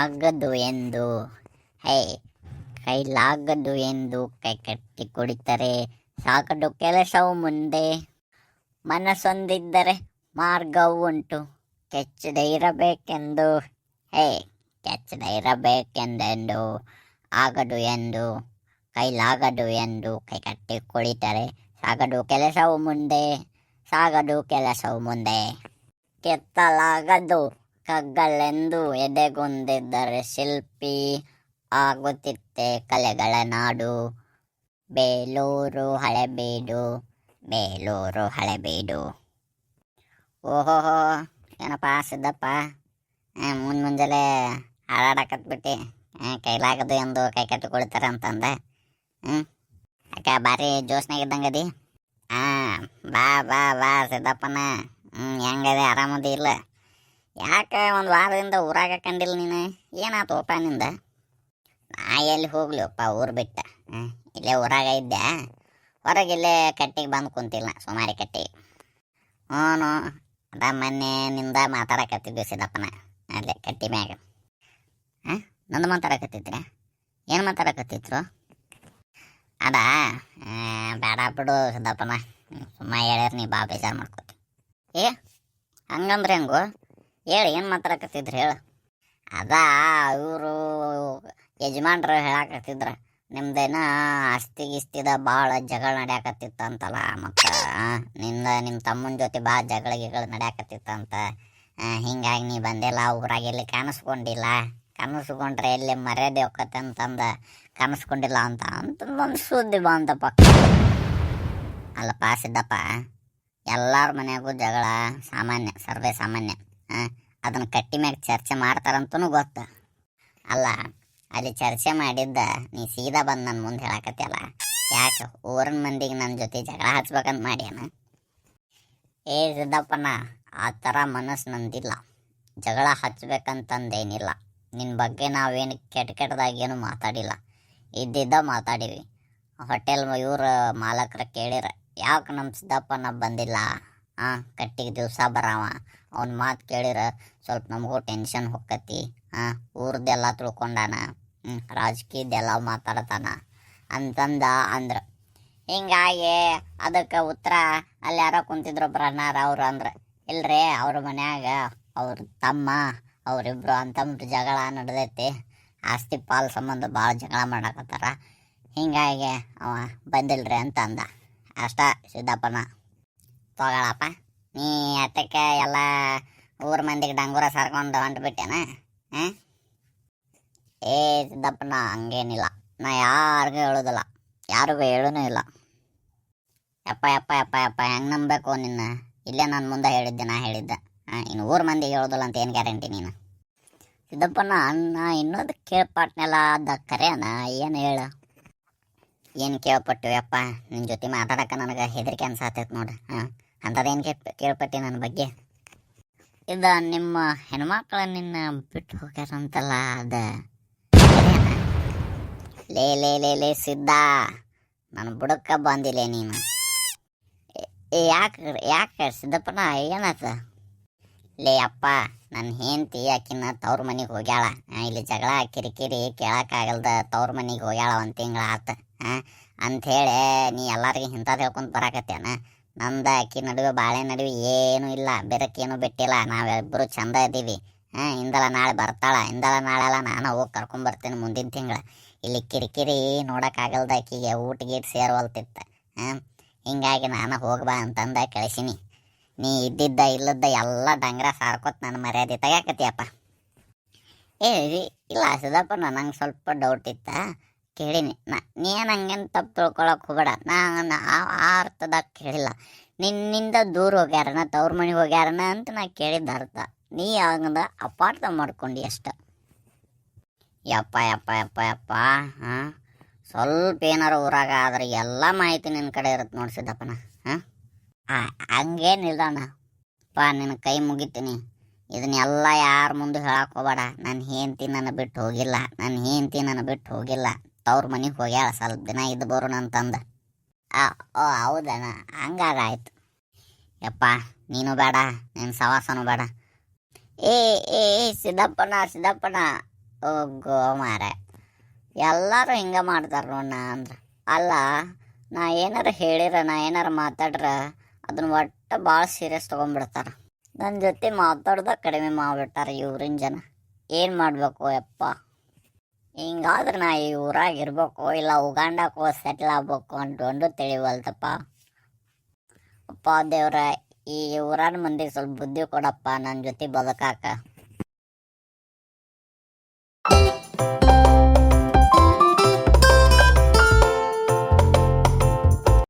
ಆಗದು ಎಂದು. ಹೇ, ಕೈಲಾಗದು ಎಂದು ಕೈ ಕಟ್ಟಿ ಕುಡಿತರೆ ಸಾಕಡು ಕೆಲಸವು ಮುಂದೆ. ಮನಸ್ಸೊಂದಿದ್ದರೆ ಮಾರ್ಗವು ಉಂಟು. ಕೆಚ್ಚದೆ ಇರಬೇಕೆಂದು. ಹೇ, ಕೆಚ್ಚದೆ ಇರಬೇಕೆಂದೆಂದು. ಆಗದು ಎಂದು, ಕೈಲಾಗದು ಎಂದು ಕೈ ಕಟ್ಟಿ ಕುಳಿತರೆ ಸಾಗದು ಕೆಲಸವು ಮುಂದೆ. ಸಾಗದು ಕೆಲಸವು ಮುಂದೆ. ಕೆತ್ತಲಾಗದು. ಕಗ್ಗಲೆಂದು ಎದೆಗುಂದಿದ್ದರೆ ಶಿಲ್ಪಿ ಆಗುತ್ತಿತ್ತೆ ಕಲೆಗಳ ನಾಡು. ಬೇಲೂರು ಹಳೆಬೀಡು ಬೇಲೂರು ಹಳೆಬೀಡು. ಓಹೋಹೋ ಏನಪ್ಪ, ಸಿದ್ದಪ್ಪ? ಮುಂದೆ ಮುಂಜಾನೆ ಹಾಡಾಡಕತ್ಬಿಟ್ಟು ಕೈಲಾಗದು ಎಂದು ಕೈ ಕಟ್ಟಿಕೊಳ್ತಾರೆ ಅಂತಂದೆ. ಹ್ಞೂ ಅಕ್ಕ ಭಾರಿ ಜೋಶ್ನಾಗಿದ್ದಂಗದಿ ಹಾಂ ಬಾ ಬಾ ಬಾ, ಸಿದ್ದಪ್ಪನ. ಹ್ಞೂ ಹೆಂಗದೆ, ಆರಾಮದಿ ಇಲ್ಲ ಯಾಕೆ ಒಂದು ವಾರದಿಂದ ಊರಾಗ ಕಂಡಿಲ್ಲ ನೀನು? ಏನಾತೋಪ ನಿಂದ? ನಾ ಎಲ್ಲಿ ಹೋಗ್ಲಿವಪ್ಪ ಊರು ಬಿಟ್ಟ? ಇಲ್ಲೇ ಊರಾಗ ಇದ್ದೆ. ಹೊರಗೆ ಇಲ್ಲೇ ಕಟ್ಟಿಗೆ ಬಂದು ಕುಂತಿಲ್ಲ, ಸುಮಾರಿ ಕಟ್ಟಿಗೆ. ಹ್ಞೂ ಅದ ಮೊನ್ನೆ ನಿಂದ ಮಾತಾಡಕತ್ತಿದ್ವಿ ಸಿದ್ದಪ್ಪನ ಅಲ್ಲೇ ಕಟ್ಟಿ ಮ್ಯಾಗ. ಹಾಂ, ನಂದು ಮಾತಾಡಕತ್ತಿದ್ರ? ಏನು ಮಾತಾಡಕತ್ತಿದ್ರು? ಅದ ಬೇಡ ಬಿಡು ಸಿದ್ದಪ್ಪನ ಸುಮ್ಮ ಹೇಳ್ಯಾರ ನೀ ಬಾ ಬೇಜಾರು ಮಾಡ್ಕೋತಿ. ಏ, ಹಂಗಂದ್ರೆ ಹೆಂಗು? ಹೇಳಿ ಏನು ಮಾತಾಡಕತ್ತಿದ್ರು ಹೇಳು. ಅದ ಇವರು ಯಜಮಾನ್ರು ಹೇಳಕತ್ತಿದ್ರು ನಿಮ್ದೇನ ಆಸ್ತಿ ಗಿಸ್ತಿದ ಭಾಳ ಜಗಳ ನಡ್ಯಾಕತ್ತಿತ್ತು ಅಂತಲ್ಲ ಮತ್ತು ನಿಂದ ನಿಮ್ಮ ತಮ್ಮನ ಜೊತೆ ಭಾಳ ಜಗಳ ಗಿಗಳ ಆ, ಹಿಂಗಾಗಿ ನೀ ಬಂದಿಲ್ಲ ಊರಾಗ ಎಲ್ಲಿ ಕಾಣಿಸ್ಕೊಂಡಿಲ್ಲ? ಕಾಣಿಸ್ಕೊಂಡ್ರೆ ಎಲ್ಲಿ ಮರ್ಯಾದೆ ಹೋಗತ್ತೆ ಅಂತಂದ ಕಾಣಿಸ್ಕೊಂಡಿಲ್ಲ ಅಂತ ಅಂತ ಒಂದು ಸುದ್ದಿ ಬಂತಪ್ಪ ಅಲ್ಲಪ್ಪ ಸಿದ್ದಪ್ಪ ಎಲ್ಲರ ಮನೆಯಾಗೂ ಜಗಳ ಸಾಮಾನ್ಯ ಸರ್ವೇ ಸಾಮಾನ್ಯ. ಅದನ್ನು ಕಟ್ಟಿ ಮ್ಯಾಗ ಚರ್ಚೆ ಮಾಡ್ತಾರಂತೂ ಗೊತ್ತ. ಅಲ್ಲ, ಅಲ್ಲಿ ಚರ್ಚೆ ಮಾಡಿದ್ದ, ನೀ ಸೀದಾ ಬಂದು ನನ್ನ ಮುಂದೆ ಹೇಳಕತ್ತಿಯಲ್ಲ ಯಾಕೆ ಊರಿನ ಮಂದಿಗೆ ನನ್ನ ಜೊತೆ ಜಗಳ ಹಚ್ಬೇಕಂತ ಮಾಡ್ಯಾನ? ಏ ಸಿದ್ದಪ್ಪನ ಆ ಥರ ಮನಸ್ಸು ನಂದಿಲ್ಲ. ಜಗಳ ಹಚ್ಬೇಕಂತಂದೇನಿಲ್ಲ. ನಿನ್ನ ಬಗ್ಗೆ ನಾವೇನು ಕೆಟ್ಟ ಕೆಟ್ಟದಾಗೇನು ಮಾತಾಡಿಲ್ಲ. ಇದ್ದಿದ್ದ ಮಾತಾಡೀವಿ. ಹೋಟೆಲ್ ಇವ್ರ ಮಾಲಕರ ಕೇಳಿರ, ಯಾಕೆ ನಮ್ಮ ಸಿದ್ದಪ್ಪನ ಬಂದಿಲ್ಲ? ಹಾಂ ಕಟ್ಟಿಗೆ ದಿವಸ ಬರಾವ. ಅವ್ನ ಮಾತು ಕೇಳಿರ ಸ್ವಲ್ಪ ನಮಗೂ ಟೆನ್ಷನ್ ಹೊಕ್ಕತಿ. ಹಾಂ ಊರ್ದೆಲ್ಲ ತಿಳ್ಕೊಂಡಾನ. ಹ್ಞೂ ರಾಜಕೀಯದೆಲ್ಲ ಮಾತಾಡ್ತಾನ. ಅಂತಂದ ಅಂದ್ರೆ, ಹಿಂಗಾಗಿ ಅದಕ್ಕೆ ಉತ್ತರ ಅಲ್ಲಿ ಯಾರೋ ಕುಂತಿದ್ರು ಬ್ರಹ್ನಾರ ಅವ್ರು ಅಂದ್ರೆ, ಇಲ್ರಿ ಅವ್ರ ಮನ್ಯಾಗ ಅವ್ರ ತಮ್ಮ, ಅವರಿಬ್ರು ಅಂತಂಬ್ರು ಜಗಳ ನಡೆದೈತಿ. ಆಸ್ತಿ ಪಾಲ್ ಸಂಬಂಧ ಭಾಳ ಜಗಳ ಮಾಡಕತ್ತಾರ. ಹಿಂಗಾಗಿ ಅವ ಬಂದಿಲ್ರಿ ಅಂತ ಅಂದ. ಅಷ್ಟ ಸಿದ್ದಪ್ಪನ. ತಗೊಳಪ್ಪ ನೀ ಅತ್ತಕ್ಕೆ ಎಲ್ಲ ಊರ ಮಂದಿಗೆ ಡಂಗೂರ ಸರ್ಕೊಂಡು ಹೊಂಟ್ಬಿಟ್ಟೇನ ಏ ನಾ ಹಂಗೇನಿಲ್ಲ. ನಾ ಯಾರಿಗೂ ಹೇಳೋದಿಲ್ಲ. ಯಾರಿಗೂ ಹೇಳೂ ಇಲ್ಲ. ಅಪ್ಪ ಅಪ್ಪ ಅಪ್ಪ ಅಪ್ಪ ಹೆಂಗೆ ನಂಬಬೇಕು ನಿನ್ನ? ಇಲ್ಲೇ ನಾನು ಮುಂದೆ ಹೇಳಿದ್ದೆ, ನಾ ಹೇಳಿದ್ದೆ. ಹಾಂ ಇನ್ನು ಊರ ಮಂದಿಗೆ ಹೇಳೋದಿಲ್ಲ ಅಂತ ಏನು ಗ್ಯಾರಂಟಿ ನೀನು? ಸಿದ್ದಪ್ಪನ ಅಣ್ಣ, ಇನ್ನೊಂದು ಕೇಳ್ಪಟ್ನೆಲ್ಲ ಅದ ಕರೆಯನ ಏನು ಹೇಳು? ಏನು ಕೇಳ್ಪಟ್ಟು ಅಪ್ಪ ನಿನ್ನ ಜೊತೆ ಮಾತಾಡಕ್ಕೆ ನನಗೆ ಹೆದರಿಕೆ ಅನ್ಸಾತೈತೆ ನೋಡು ಹಾಂ ಅಂಥದ್ದೇನು ಕೇಳ್ಪಟ್ಟೆ ನನ್ನ ಬಗ್ಗೆ? ಇದು ನಿಮ್ಮ ಹೆಣ್ಮಕ್ಳು ನಿನ್ನ ಬಿಟ್ಟು ಹೋಗ್ಯಾರಂತಲ್ಲ ಅದ. ಲೇ ಲೇ ಲೇ ಲೇ, ಸಿದ್ಧ ನನ್ನ ಬುಡಕ್ಕ ಬಂದಿಲ್ಲ ನೀನು. ಯಾಕೆ ಯಾಕೆ ಸಿದ್ದಪ್ಪನ ಏನಾತ ಲೇ, ಅಪ್ಪ ನನ್ನ ಹೆಂಡತಿ ಆಕಿನ ತವ್ರ ಮನೆಗೆ ಹೋಗ್ಯಾಳ. ಇಲ್ಲಿ ಜಗಳ, ಕಿರಿಕಿರಿ ಕೇಳೋಕ್ಕಾಗಲ್ದ ತವ್ರ ಮನೆಗೆ ಹೋಗ್ಯಾಳ ಒಂದು ತಿಂಗಳ ಆತ. ಹಾಂ ಅಂಥೇಳಿ ನೀ ಎಲ್ಲರಿಗೆ ಇಂಥದ್ದು ಹೇಳ್ಕೊಂತ ಬರಾಕತ್ತೇನ ನಂದ ಆಕಿ ನಡುವೆ, ಬಾಳೆ ನಡುವೆ ಏನೂ ಇಲ್ಲ, ಬೆರಕೇನು ಬಿಟ್ಟಿಲ್ಲ. ನಾವಿಬ್ಬರು ಚಂದ ಇದ್ದೀವಿ ಹಾಂ, ಇಂದಲ ನಾಳೆ ಬರ್ತಾಳ. ಇಂದಲ ನಾಳೆಲ್ಲ ನಾನು ಹೋಗಿ ಕರ್ಕೊಂಬರ್ತೀನಿ ಮುಂದಿನ ತಿಂಗಳ. ಇಲ್ಲಿ ಕಿರಿಕಿರಿ ನೋಡೋಕ್ಕಾಗಲ್ದ ಆಕಿಗೆ ಊಟ ಗೀಟ್ ಸೇರ್ವಲ್ತಿತ್ತ. ಹಾಂ, ಹಿಂಗಾಗಿ ನಾನು ಹೋಗ್ಬಾ ಅಂತಂದ ಕಳಿಸಿನಿ. ನೀ ಇದ್ದಿದ್ದ ಇಲ್ಲದ ಎಲ್ಲ ಡಂಗ್ರ ಸಾರ್ಕೊತ್ ನನ್ನ ಮರ್ಯಾದೆ ತೆಗ್ಯಾಕತಿಯಪ್ಪ. ಏ ಇಲ್ಲ, ಸಿದ್ದಪ್ಪ, ನನಗೆ ಸ್ವಲ್ಪ ಡೌಟ್ ಇತ್ತ? ಕೇಳೀನಿ. ನಾ, ನೀನು ಹಂಗೇನು ತಪ್ಪು ತಿಳ್ಕೊಳಕ್ಕೆ ಹೋಗಬೇಡ. ನಾನು ಆ ಆ ಅರ್ಥದಾಗ ಕೇಳಿಲ್ಲ. ನಿನ್ನಿಂದ ದೂರ ಹೋಗ್ಯಾರನ, ತವ್ರ ಮನೆಗೆ ಹೋಗ್ಯಾರನ ಅಂತ ನಾ ಕೇಳಿದ್ದ ಅರ್ಥ. ನೀ ಹಂಗದ ಅಪಾರ್ಥ ಮಾಡ್ಕೊಂಡು ಅಷ್ಟ. ಯಪ್ಪ ಯಪ್ಪ ಯಪ್ಪ ಯಪ್ಪ, ಹಾಂ? ಸ್ವಲ್ಪ ಏನಾರು ಊರಾಗ ಆದ್ರೆ ಎಲ್ಲ ಮಾಹಿತಿ ನಿನ್ನ ಕಡೆ ಇರುತ್ತೆ ನೋಡ್ಸಿದ್ದಪ್ಪನ ಹಾಂ? ಹಂಗೇನಿಲ್ಲಣ್ಣ ಪಾ ನಿನ್ನ ಕೈ ಮುಗಿತೀನಿ. ಇದನ್ನೆಲ್ಲ ಯಾರ ಮುಂದೆ ಹೇಳಕ್ಕೆ ಹೋಗಬೇಡ. ನನ್ನ ಹೆಂಡತಿ ನನ್ನ ಬಿಟ್ಟು ಹೋಗಿಲ್ಲ. ನನ್ನ ಹೆಂಡತಿ ನನ್ನ ಬಿಟ್ಟು ಹೋಗಿಲ್ಲ. ತವ್ರ ಮನೆಗೆ ಹೋಗ್ಯಾಳ ಸ್ವಲ್ಪ ದಿನ ಇದ್ದು ಬರೋಣ ಅಂತಂದ. ಆ, ಓ ಹೌದಣ್ಣ ಹಂಗಾಗಾಯ್ತು. ಯಪ್ಪ ನೀನು ಬೇಡ ನಿನ್ನ ಸವಾಸನೂ ಬೇಡ. ಏ ಏ ಸಿದ್ದಪ್ಪಣ್ಣ ಸಿದ್ದಪ್ಪನ ಓ ಗೋ ಮಾರ. ಎಲ್ಲರೂ ಹಿಂಗೆ ಮಾಡ್ತಾರ ನೋಣ ಅಂದ್ರೆ. ಅಲ್ಲ ನಾ ಏನಾರ ಹೇಳಿರ ನಾ ಏನಾರ ಮಾತಾಡ್ರ ಅದನ್ನ ಒಟ್ಟು ಭಾಳ ಸೀರಿಯಸ್ ತೊಗೊಂಡ್ಬಿಡ್ತಾರ. ನನ್ನ ಜೊತೆ ಮಾತಾಡ್ದ ಕಡಿಮೆ ಮಾಡಿಬಿಟ್ಟಾರೆ ಇವ್ರಿನ ಜನ. ಏನು ಮಾಡಬೇಕು ಯಪ್ಪ? ಹಿಂಗಾದ್ರೆ ನಾ ಈ ಊರಾಗ ಇರ್ಬೇಕು, ಇಲ್ಲ ಉಗಾಂಡಕ್ಕೆ ಹೋಗಿ ಸೆಟ್ಲ್ ಆಗ್ಬೇಕು ಅಂತ ಒಂದು ತಿಳಿವಲ್ತಪ್ಪ ಅಪ್ಪ ದೇವ್ರ, ಈ ಊರಾನ ಮಂದಿಗೆ ಸ್ವಲ್ಪ ಬುದ್ಧಿ ಕೊಡಪ್ಪ ನನ್ನ ಜೊತೆ ಬದುಕಾಕ.